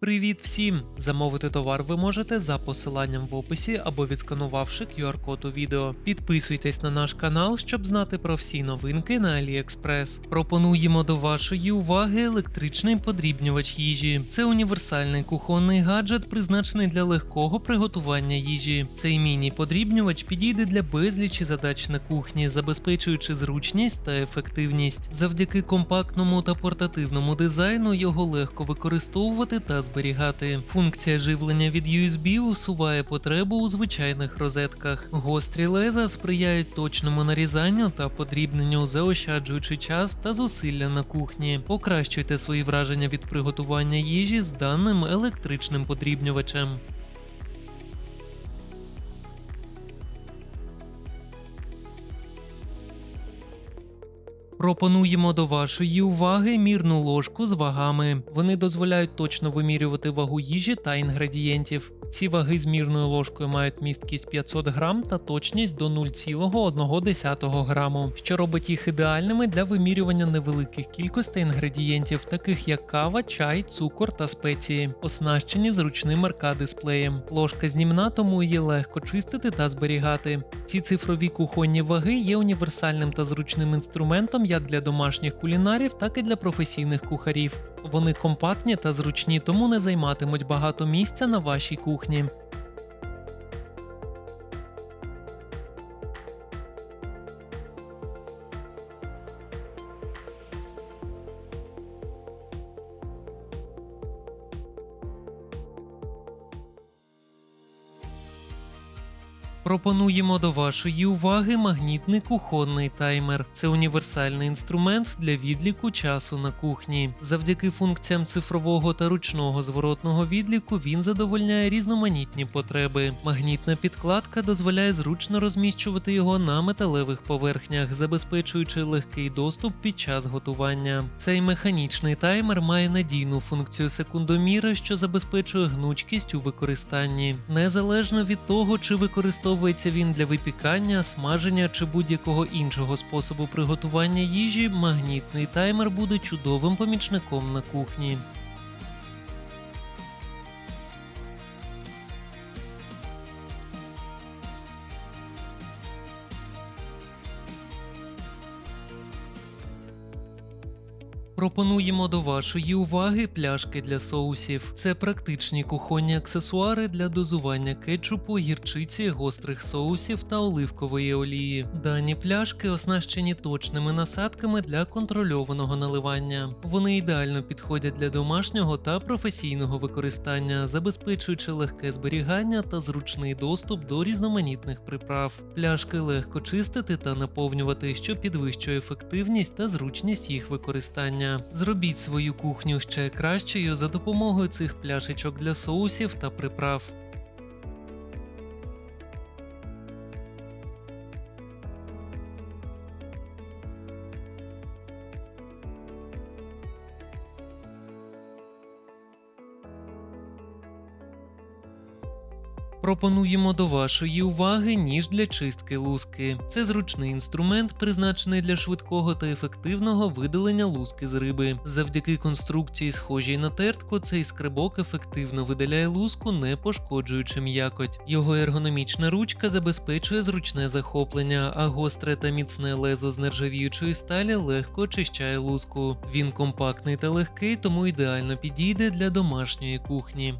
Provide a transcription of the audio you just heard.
Привіт всім! Замовити товар ви можете за посиланням в описі або відсканувавши QR-код у відео. Підписуйтесь на наш канал, щоб знати про всі новинки на AliExpress. Пропонуємо до вашої уваги електричний подрібнювач їжі. Це універсальний кухонний гаджет, призначений для легкого приготування їжі. Цей міні-подрібнювач підійде для безлічі задач на кухні, забезпечуючи зручність та ефективність. Завдяки компактному та портативному дизайну його легко використовувати та зберігати. Функція живлення від USB усуває потребу у звичайних розетках. Гострі леза сприяють точному нарізанню та подрібненню, заощаджуючи час та зусилля на кухні. Покращуйте свої враження від приготування їжі з даним електричним подрібнювачем. Пропонуємо до вашої уваги мірну ложку з вагами. Вони дозволяють точно вимірювати вагу їжі та інгредієнтів. Ці ваги з мірною ложкою мають місткість 500 грам та точність до 0,1 граму, що робить їх ідеальними для вимірювання невеликих кількостей інгредієнтів, таких як кава, чай, цукор та спеції, оснащені зручним арка-дисплеєм. Ложка знімна, тому її легко чистити та зберігати. Ці цифрові кухонні ваги є універсальним та зручним інструментом як для домашніх кулінарів, так і для професійних кухарів. Вони компактні та зручні, тому не займатимуть багато місця на вашій кухні. Пропонуємо до вашої уваги магнітний кухонний таймер. Це універсальний інструмент для відліку часу на кухні. Завдяки функціям цифрового та ручного зворотного відліку він задовольняє різноманітні потреби. Магнітна підкладка дозволяє зручно розміщувати його на металевих поверхнях, забезпечуючи легкий доступ під час готування. Цей механічний таймер має надійну функцію секундоміра, що забезпечує гнучкість у використанні, незалежно від того, чи використовується він для випікання, смаження чи будь-якого іншого способу приготування їжі. Магнітний таймер буде чудовим помічником на кухні. Пропонуємо до вашої уваги пляшки для соусів. Це практичні кухонні аксесуари для дозування кетчупу, гірчиці, гострих соусів та оливкової олії. Дані пляшки оснащені точними насадками для контрольованого наливання. Вони ідеально підходять для домашнього та професійного використання, забезпечуючи легке зберігання та зручний доступ до різноманітних приправ. Пляшки легко чистити та наповнювати, що підвищує ефективність та зручність їх використання. Зробіть свою кухню ще кращою за допомогою цих пляшечок для соусів та приправ. Пропонуємо до вашої уваги ніж для чистки луски. Це зручний інструмент, призначений для швидкого та ефективного видалення луски з риби. Завдяки конструкції, схожій на тертку, цей скребок ефективно видаляє луску, не пошкоджуючи м'якоть. Його ергономічна ручка забезпечує зручне захоплення, а гостре та міцне лезо з нержавіючої сталі легко очищає луску. Він компактний та легкий, тому ідеально підійде для домашньої кухні.